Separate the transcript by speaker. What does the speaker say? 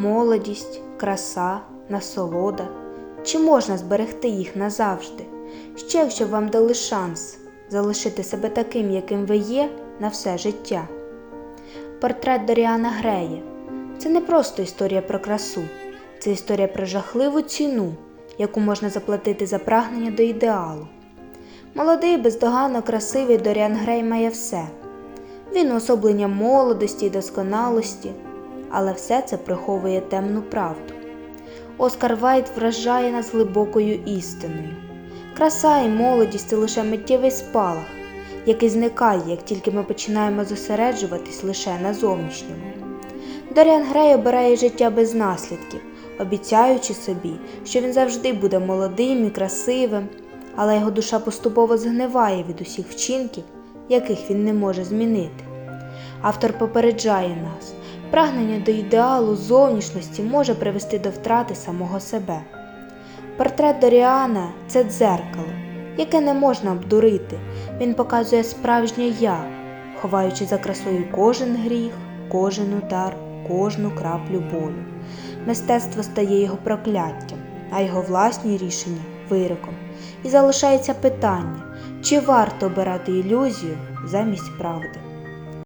Speaker 1: молодість, краса, насолода. Чи можна зберегти їх назавжди? Ще якщо вам дали шанс залишити себе таким, яким ви є, на все життя. Портрет Доріана Грея це не просто історія про красу, це історія про жахливу ціну, яку можна заплатити за прагнення до ідеалу. Молодий, бездоганно красивий Доріан Грей має все. Він уособлення молодості і досконалості, але все це приховує темну правду. Оскар Вайт вражає нас глибокою істиною. Краса і молодість це лише миттєвий спалах, який зникає, як тільки ми починаємо зосереджуватись лише на зовнішньому. Доріан Грей обирає життя без наслідків, обіцяючи собі, що він завжди буде молодим і красивим, але його душа поступово згниває від усіх вчинків, яких він не може змінити. Автор попереджає нас, прагнення до ідеалу зовнішності може привести до втрати самого себе. Портрет Доріана це дзеркало, яке не можна обдурити. Він показує справжнє я, ховаючи за красою кожен гріх, кожен удар, кожну краплю болю. Мистецтво стає його прокляттям, а його власні рішення вироком. І залишається питання, чи варто обирати ілюзію замість правди.